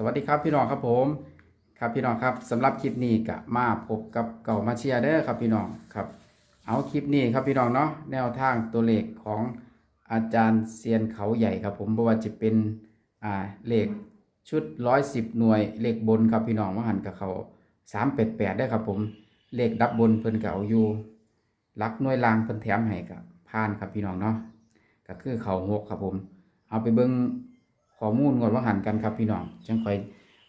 สวัสดีครับพี่น้องครับผม ครับพี่น้องครับสำหรับคลิปนี้ก็มาพบกับเก่ามาเชียร์เด้อครับพี่น้องครับ เอาคลิปนี้ครับพี่น้องเนาะแนวทางตัวเลขของอาจารย์เซียนเขาใหญ่ครับผมบ่ว่าจะเป็นอ่าเลขชุดร้อยสิบหน่วยเลขบนครับพี่น้องว่าหันกับเขาสามแปดแปดได้ครับผมเลขดับบนเพิ่นก็เอาอยู่หลักหน่วยลางเพิ่นแถมให้กับพานครับพี่น้องเนาะก็คือเขาหกครับผม เอาไปเบิ่ง ข้อมูลงวดว่าหันกันครับพี่น้องจังค่อย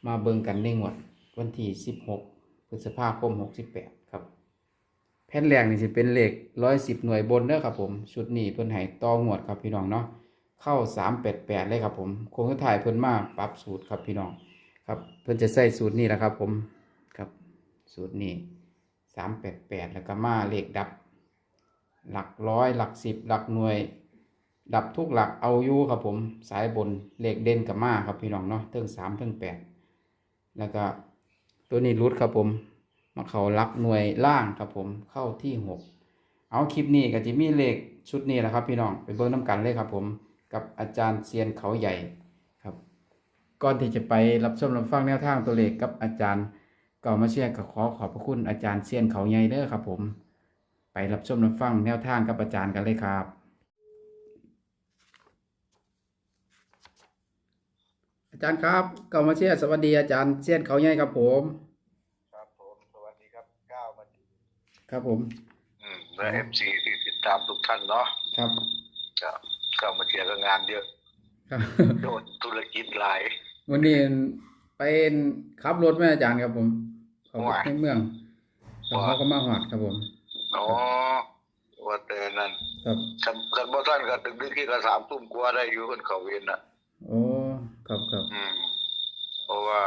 มาเบิ่งกันในงวดวันที่16พฤษภาคม68ครับ แผ่นแรกนี่สิเป็นเลข110หน่วยบนเด้อครับผม ชุดนี้เพิ่นให้ต่องวดครับพี่น้องเนาะเข้า388เลยครับผมโครงสุดท้ายเพิ่นมาปรับสูตรครับพี่น้องครับเพิ่นจะใส่สูตรนี้แหละครับผมครับสูตรนี้388แล้วก็มาเลขดับ หลักร้อยหลักสิบหลักหน่วย ดับทุกหลักเอาอยู่ครับผมสายบนเลขเด่นกับมาครับพี่น้องเนาะเทิงสามเทิงแปดแล้วก็ตัวนี้รุดครับผม มาเขาลักหน่วยล่างครับผมเข้าที่หกเอาคลิปนี้ก็จะมีเลขชุดนี้แหละครับพี่น้องไปเบิ้งน้ำกันเลยครับผมกับอาจารย์เซียนเขาใหญ่ครับ ก่อนที่จะไปรับชมรับฟังแนวทางตัวเลขกับอาจารย์ก่ามาเชียร์ก็ขอขอบพระคุณอาจารย์เซียนเขาใหญ่เด้อครับผม ไปรับชมรับฟังแนวทางกับอาจารย์กันเลยครับ อาจารย์ครับเก่ามาเชียร์สวัสดีอาจารย์เซียนเขาใหญ่ครับผม ครับผมสวัสดีครับก้าวมาดีครับผม อืมและเอฟซีที่ติดตามทุกท่านเนาะครับก็ก้าวมาเชียร์ก็งานเยอะครับโดนธุรกิจหลายวันนี้ไปขับรถแม่อาจารย์ครับผมเขาไปว้าในเมืองแล้วเขาก็มาหอดครับผมอ๋อว่าแต่นั่นครับกันกันบ่ท่านก็ตึกดึกที่ก็สามทุ่มกว่าได้อยู่คนเขาเวียนน่ะโอ้ ครับครับอืม เพราะว่า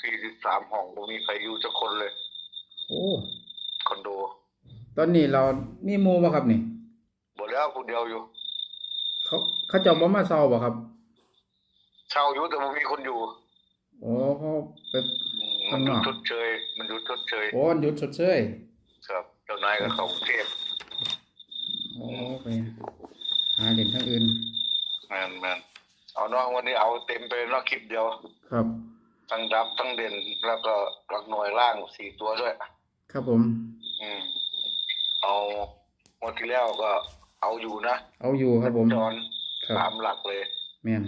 สี่สิบสามห้องบ่มีใครอยู่สักคนเลย โอ้คอนโดตอนนี้เรามีหมูบ่ครับนี่ บ่แล้วผู้เดียวอยู่ เขาเขาเจะบ่มาเซาบ่ครับเช่าอยู่แต่บ่มีคนอยู่โอ้เขาไป อืมมันอยู่ข้างนอก ชดเชย มันอยู่ชดเชย โอ้หยุดชดเชยครับเจ้านายก็เข้ากรุงเทพโอ้ไปหาเด่นทั้งอื่น แม่นแม่น เอาเนาะวันนี้เอาเต็มไปเนาะคลิปเดียว ครับ ทั้งดับทั้งเด่นแล้วก็หลักหน่วยล่างสี่ตัวด้วย ครับผม อืม เอาหมดที่แล้วก็เอาอยู่นะเอาอยู่ครับผม จอนครับ สามหลักเลยแม่น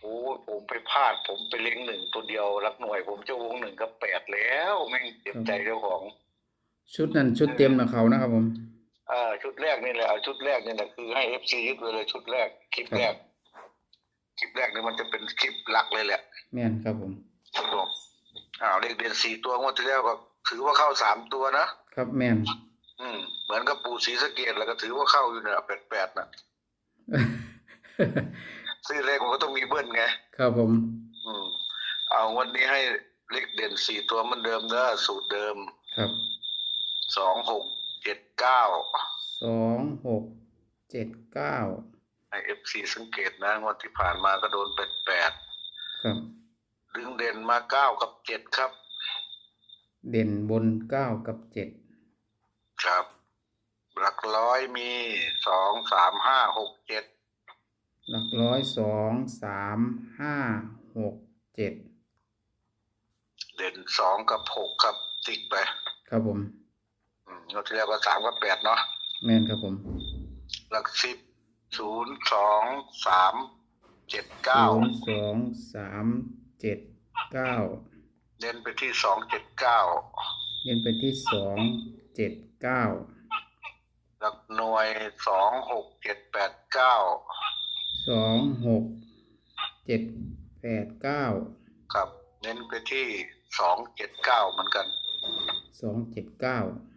โอ้ยผมไปพลาด ผมไปเล็งหนึ่งตัวเดียวหลักหน่วย ผมจะวงหนึ่งกับแปดแล้วแม่งเจ็บใจเจ้าของ ชุดนั้นชุดเต็มนะเขานะครับผมอ่าชุดแรกนี่แหละเอาชุดแรกนี่แหละคือให้เอฟซียึดไว้เลยชุดแรกคลิปแรก คลิปแรกนี่มันจะเป็นคลิปหลักเลยแหละแม่นครับผมครับผมอ้าวเลขเด่นสี่ตัวงวดที่แล้วก็ถือว่าเข้าสามตัวนะครับแม่นอืมเหมือนกับปู่ศรีสะเกดแล้วก็ถือว่าเข้าอยู่เนี่ยแปดแปดนะซื้อเลขมันก็ต้องมีเบิ้ลไงครับผม อืมเอาวันนี้ให้เลขเด่นสี่ตัวเหมันเดิมเนอะสูตรเดิมครับสองหกเจ็ดเก้าสองหกเจ็ดเก้า ให้เอฟซีสังเกตนะงวดที่ผ่านมาก็โดนแปดแปดครับ ดึงเด่นมาเก้ากับเจ็ดครับ เด่นบนเก้ากับเจ็ดครับ หลักร้อยมีสองสามห้าหกเจ็ดหลักร้อยสองสามห้าหกเจ็ดเด่นสองกับหกครับติดไป ครับผม อืมงวดที่แล้วก็สามกับแปดเนาะแม่นครับผม หลักสิบ ศูนย์สองสามเจ็ดเก้าศูนย์สองสามเจ็ดเก้าเน้นไปที่สองเจ็ดเก้าเน้นไปที่สองเจ็ดเก้าหลักหน่วยสองหกเจ็ดแปดเก้าสองหกเจ็ดแปดเก้าครับ เน้นไปที่สองเจ็ดเก้าเหมือนกันสองเจ็ดเก้าครับ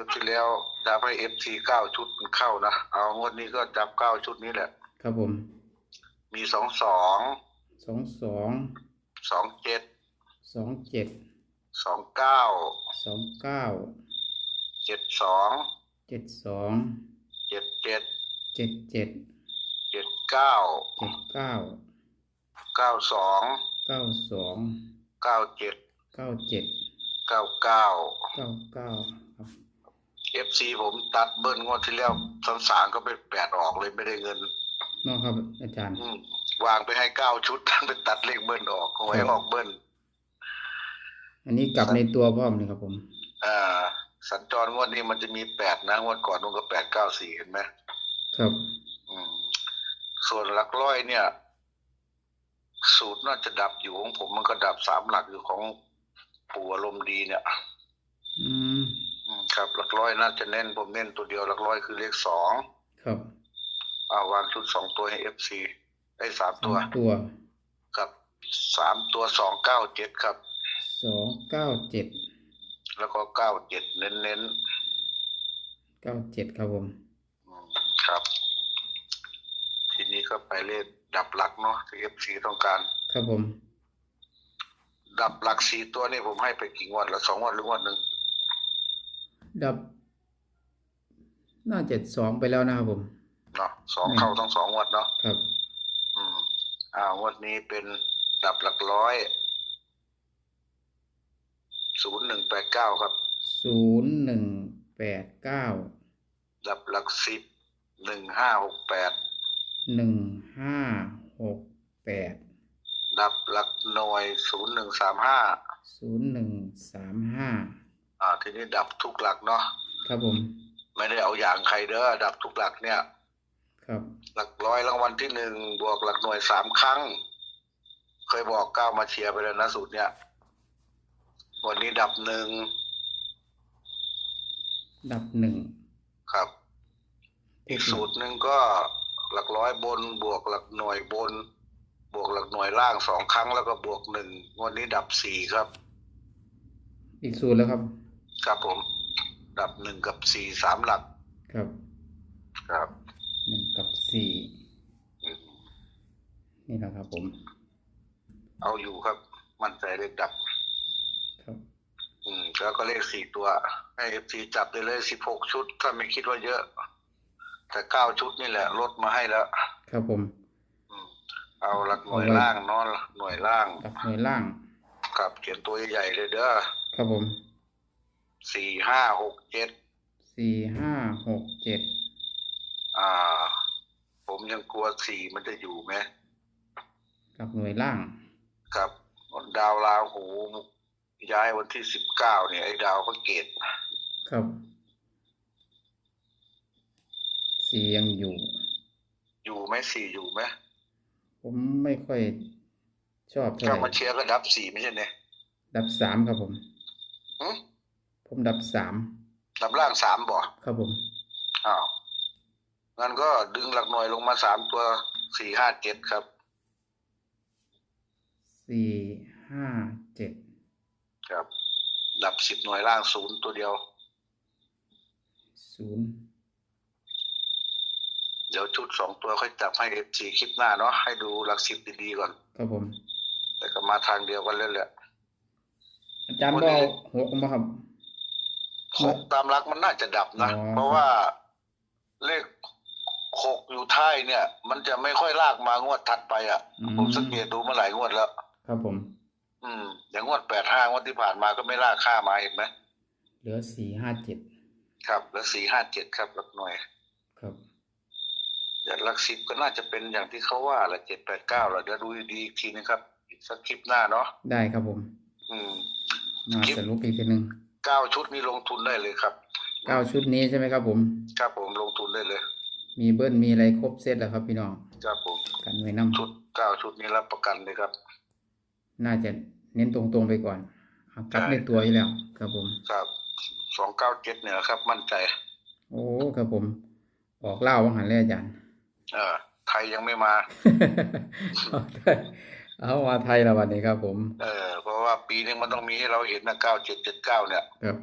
ชุดที่แล้วจับให้เอฟซีเก้าชุดมันเข้านะ เอางวดนี้ก็จับเก้าชุดนี้แหละ ครับผม มีสองสองสองสองสองเจ็ดสองเจ็ดสองเก้าสองเก้าเจ็ดสองเจ็ดสองเจ็ดเจ็ดเจ็ดเจ็ดเจ็ดเก้าเจ็ดเก้าเก้าสองเก้าสองเก้าเจ็ดเก้าเจ็ดเก้าเก้าเก้าเก้าครับเอ ฟซีผมตัดเบิ้ลงวดที่แล้วสามสามก็เป็นแปดออกเลยไม่ได้เงินน้องครับ อาจารย์ อืมวางไปให้เก้าชุดไปตัดเลขเบิ้ลออกเอาไว้ออกเบิ้ลอันนี้กลับในตัวพ่อมเลยครับผม อ่า สัญจรงวดนี้มันจะมีแปดนะงวดก่อนนู้นก็แปดเก้าสี่เห็นไหมครับ อืม ส่วนหลักร้อยเนี่ย สูตรน่าจะดับอยู่ของผมมันก็ดับสามหลักอยู่ของปู่อารมณ์ดีเนี่ยอืมอืม ครับหลักร้อยน่าจะเน้นผมเน้นตัวเดียวหลักร้อยคือเลขสองครับอ่าวางชุดสองตัวให้เอฟซีได้สามตัวสองตัวครับสามตัวสองเก้าเจ็ดครับสองเก้าเจ็ดแล้วก็เก้าเจ็ดเน้นเน้นเก้าเจ็ดครับผมๆอืมครับ ทีนี้ก็ไปเลขดับหลักเนาะที่เอฟซีต้องการ ครับผม ดับหลักสี่ตัวนี่ผมให้ไปกี่งวดละสองงวดหรืองวดหนึ่ง ดับ น่าจะสองไปแล้วนะครับผมเนาะสองอืมเข้าทั้งสองงวดเนาะครับ อืม อ่างวดนี้เป็นดับหลักร้อยศูนย์หนึ่งแปดเก้าครับศูนย์หนึ่งแปดเก้าดับหลักสิบหนึ่งห้าหกแปดหนึ่งห้าหกแปดดับหลักหน่วยศูนย์หนึ่งสามห้าศูนย์หนึ่งสามห้า อ่า ทีนี้ดับทุกหลักเนาะครับผม ไม่ได้เอาอย่างใครเด้อดับทุกหลักเนี่ย ครับ หลักร้อยรางวัลที่หนึ่งบวกหลักหน่วยสามครั้ง เคยบอกก้าวมาเชียร์ไปแล้วนะสูตรเนี่ย วันนี้ดับหนึ่งดับหนึ่งครับทุอีกกหสูลัตรหนึ่งก็หลักร้อยบน บวกหลักหน่วยบน บวกหลักหน่วยล่างสองครั้งแล้วก็บวกหนึ่งวันนี้ดับสี่ครับ อีกสูตรแล้วครับ ครับผมดับหนึ่งกับสี่สามหลัก ครับ ครับหนึ่งกับสี่อืมนี่แหละครับผม เอาอยู่ครับ มั่นใจเลขดับ ครับ อืมแล้วก็เลขสี่ตัว ให้เอฟซีจับได้เลยสิบหกชุด ถ้าไม่คิดว่าเยอะ แต่เก้าชุดนี่แหละลดมาให้แล้ว ครับผมอืมเอาหลักหน่วยเอาไว้ล่างเนอนหน่วยล่างดับหน่วยล่าง ครับเขียนตัวใหญ่ๆเลยเด้อ ครับผม สี่ห้าหกเจ็ดสี่ห้าหกเจ็ดอ่า ผมยังกลัวสี่มันจะอยู่ไหมดับหน่วยล่างครับดาวราหูย้ายวันที่สิบเก้าเนี่ย ไอ้ดาวพระเกตครับสี่ยังอยู่ อยู่ไหมสี่อยู่ไหมผมไม่ค่อยชอบเท่าถ้าไหมาร่เชียร์ก็ดับสี่ไม่ใช่เนี่ยดับสามครับผมหึ ผมดับสามดับล่างสามบ่ครับผมอ้าวงั้นก็ดึงหลักหน่วยลงมาสามตัวสี่ห้าเจ็ดครับสี่ห้าเจ็ดครับ ดับสิบหน่วยล่างศูนย์ตัวเดียวศูนย์เดี๋ยวชุดสองตัวค่อยจับให้เอฟซีคลิปหน้าเนาะให้ดูหลักสิบดีๆก่อน ครับผม แต่ก็มาทางเดียวกันเลยแหละอาจารย์วันบนี้อกหกมาครับ หกตามหลักมันน่าจะดับนะ อ๋อ เพราะว่าเลขหกอยู่ท้ายเนี่ย มันจะไม่ค่อยลากมางวดถัดไปอะ อืมผมสังเกตดูมาหลายงวดแล้ว ครับผม อืม อย่างงวดแปดห้างวดที่ผ่านมาก็ไม่ลากค่ามาเห็นไหมเหลือสี่ห้าเจ็ดครับ แล้วสี่ห้าเจ็ดครับหลักหน่วยครับ อย่างหลักสิบก็น่าจะเป็นอย่างที่เขาว่าแหละเจ็ดแปดเก้าแหละเดี๋ยวดูดีๆอีกทีนะครับอีกสักคลิปหน้าเนาะได้ครับผมอืม มาคลิปสรุปอีกทีหนึ่ง เก้าชุดนี้ลงทุนได้เลยครับเก้าชุดนี้ใช่ไหมครับ ผม ครับผมลงทุนได้เลย มีเบิ้ลมีอะไรครบเซตแล้วครับ พี่น้องครับผมกันไว้น้ชุดเก้าชุดนี้รับประกันเลยครับำน่าจะเน้นตรงๆไปก่อนเอากลับใช่ในตัวอยู่แล้ว ครับผม ครับสองเก้าเจ็ดเนี่ยครับ มั่นใจ โอ้ครับผม ออกเล่าวังหันเลยอาจารย์ เออไทยยังไม่มา เอาไทยเอามาไทยแล้ววันนี้ครับผม เออเพราะว่าปีนึงมันต้องมีให้เราเห็นนะเก้าเจ็ดเจ็ดเก้าเนี่ย ครับ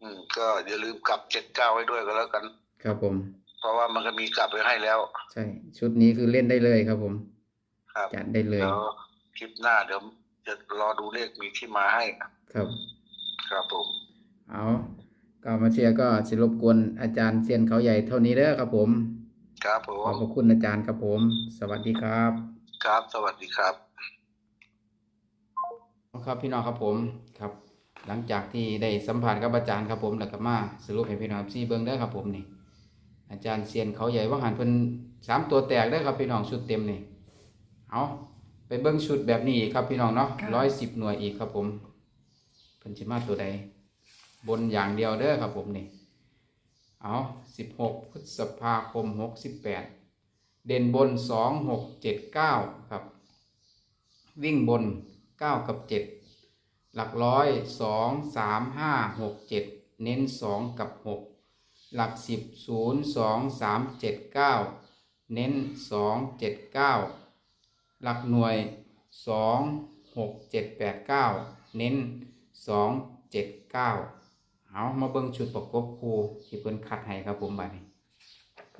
อืม ก็อย่าลืมกลับเจ็ดเก้าไว้ด้วยก็แล้วกัน ครับผม เพราะว่ามันก็มีกลับไว้ให้แล้ว ใช่ ชุดนี้คือเล่นได้เลยครับผม ครับจัดได้เลย เดี๋ยวคลิปหน้าเดี๋ยวจะรอดูเลขมีที่มาให้ ครับ ครับผม เอาก็มาเชียร์ก็สิรบกวนอาจารย์เซียนเขาใหญ่เท่านี้เด้อครับผม ครับผขอบมพระคุณอาจารย์ครับผม สวัสดีครับ ครับ สวัสดีครับ ครับพี่น้องครับผมครับ หลังจากที่ได้สัมผัสกับอาจารย์ครับผมแล้วก็มาสรุปให้พี่น้องซีเบิ้งเด้อครับผมนี่ อาจารย์เซียนเขาใหญ่ว่างหันเพิ่นสามตัวแตกได้อครับพี่น้องชุดเต็มนี่เอาไปเบิ้งชุดแบบนี้อีกครับพี่น้องเนาะค่ะร้อยสิบหน่วยอีกครับผมเพิ่นสิมาตัวใดบนอย่างเดียวเด้อครับผมนี่เอาสิบหกพฤษภาคมหกสิบแปดเด่นบนสองหกเจ็ดเก้าครับ วิ่งบน เก้ากับเจ็ดหลักร้อยสองสามห้าหกเจ็ดเน้นสองกับหกหลักสิบศูนย์สองสามเจ็ดเก้าเน้นสองเจ็ดเก้าหลักหน่วยสองหกเจ็ดแปดเก้าเน้นสองเจ็ดเก้าเอามาเบิ่งชุดประกบครูที่เพิ่นคัดให้ครับผมบัดนี้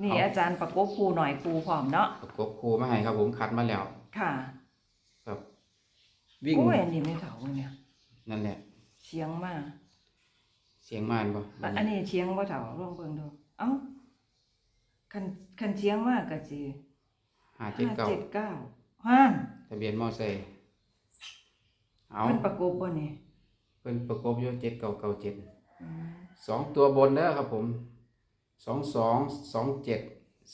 นี่เอาอาจารย์ประกบครูหน่อยครูพร้อมเนาะประกบครูมาให้ครับผมคัดมาแล้วค่ะครับ วิ่ง โอ้ยอันนี้ไม่เถาเนี่ย นั่นแหละ เสียงมากเสียงม่านบ่อันอันนี้เชียงบ่เถาลองเบิ่งดูเอ้าคันคันเชียงมากก็สิห้าเจ็ดเก้า579ห้านทะเบียนมอไซค์เอามันประกบบ่นี่เพิ่นประกบอยู่เจ็ดเก้าเก้าเจ็ดอืมสองตัวบนเด้อครับผมสองสองสองเจ็ด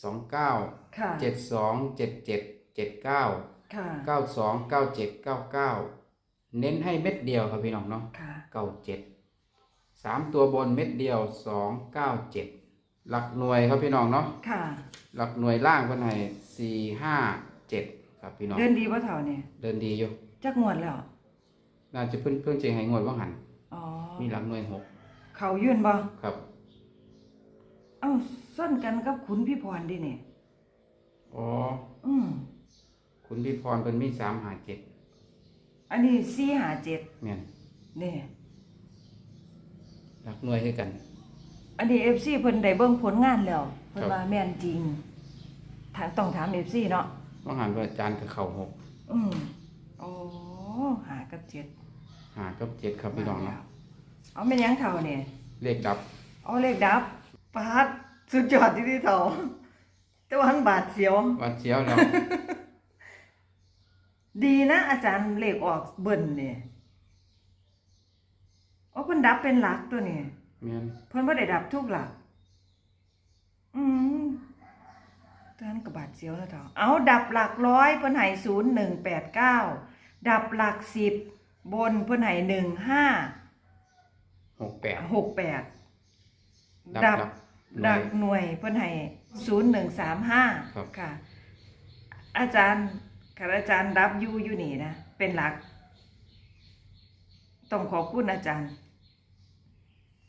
สองเก้าค่ะ เจ็ดสองเจ็ดเจ็ดเจ็ดเก้า ค่ะ เก้าสองเก้าเจ็ดเก้าเก้าเน้นให้เม็ดเดียวครับพี่น้องเนาะค่ะ เก้าเจ็ดสามตัวบนเม็ดเดียวสองเก้าเจ็ดหลักหน่วยครับพี่น้องเนาะค่ะ หลักหน่วยล่างเพิ่นให้สี่ห้าเจ็ดครับพี่น้องเดินดีบ่เถาเนี่ยเดินดีอยู่จักงวดแล้วน่าจะเพิ่นเพิ่งจะให้งวดว่าหันอ๋อมีหลักหน่วยหกเขายื่นบ่ครับเอ้าซ่อนกันกับขุนพี่พรดิเนี่ยอ๋อ อืม คุณพี่พรเพิ่นมีสามหาเจ็ดอันนี้457แม่นนี่หลักหน่วยคือกัน อันนี้ FC เพิ่นได้เบิ่งผลงานแล้วเพิ่นครับ ว่าแม่นจริงถ้าต้องถาม FC เนาะว่าหันว่าอาจารย์กับเข่าหกอืมโอ้หากับเจ็ดหากับเจ็ดครับพี่น้องเนาะเอาแม่นยังเท่าเนี่ย เลขดับเอาเลขดับปาดสุดยอดที่ที่เท่าแต่ว่าหันบาดเสียวว่าเจียวแล้ว ดีนะอาจารย์เลขออกเบิ่นเนี่ยโอ้เพิ่นดับเป็นหลักตัวนี่แม่นเพิ่นบ่ได้ดับทุกหลัก อืมตอนนั้นก็บาดเสียวแล้วเท่าเอาดับหลักร้อยเพิ่นให้ศูนย์หนึ่งแปดเก้าดับหลักสิบบนเพิ่นให้หนึ่งห้าหกแปดหกแปดดับดับหน่วยดักหน่วยเพิ่นให้ศูนย์หนึ่งสามห้าครับ ค่ะ อาจารย์ ค่ะอาจารย์ดับอยูอยู่นี่นะ เป็นหลัก ต้องขอบคุณอาจารย์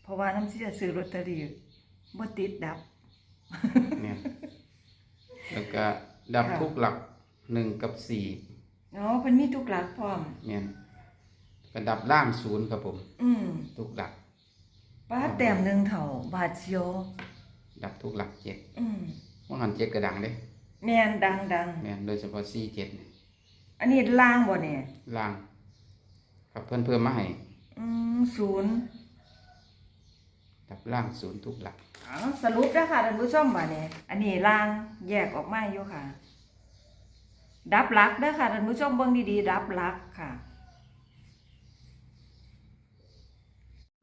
เพราะว่าน้ำที่จะซื้อลอตเตอรี่บ่ติดดับ เนี่ยแล้วก็ดับค่ะ ทุกหลักหนึ่งกับสี่เนาะเพิ่นมีทุกหลักพร้อม เนี่ยก็ดับล่างศูนย์ครับผม อืมทุกหลักป้าแต้มหนึ่งเท่าบาทเชียวดับทุกหลักเจ็ดอืมว่าหันเจ็ดกระดังเด้ แม่นดังดังแม่นโดยเฉพาะสี่เจ็ดอันนี้ล่างบ่เนี่ยล่าง ครับเพิ่นเพิ่มมาให้อืมศูนย์ดับล่างศูนย์ทุกหลักเอาสรุปแล้วค่ะท่านผู้ชมว่าเนี่ยอันนี้ล่างแยกออกมาอยู่ค่ะ ดับหลักเด้อค่ะท่านผู้ชมเบิ่งดีๆดับหลักค่ะ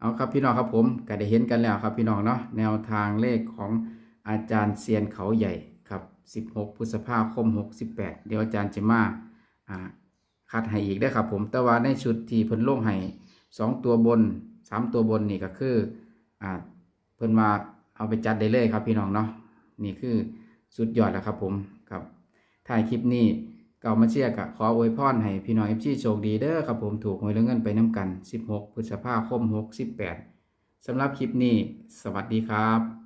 เอาครับพี่น้องครับผมก็ได้เห็นกันแล้วครับพี่น้องเนาะแนวทางเลขของอาจารย์เซียนเขาใหญ่ครับ 16 พฤษภาคม 68 เดี๋ยวอาจารย์จะมาอ่าคัดให้อีกได้ครับผม แต่ว่าในชุดที่เพิ่นลงให้2ตัวบน 3 ตัวบนนี่ก็คืออเพิ่นมาเอาไปจัดได้เลยครับพี่น้องเนาะ นี่คือสุดยอดแล้วครับผมครับถ่ายคลิปนี้เก่ามาเชียร์กะขออวยพรให้พี่น้องเอฟซีโชคดีเด้อครับผมถูกหวยแล้วเงินไปน้ำกัน 16 พฤษภาคม 68สำหรับคลิปนี้ สวัสดีครับ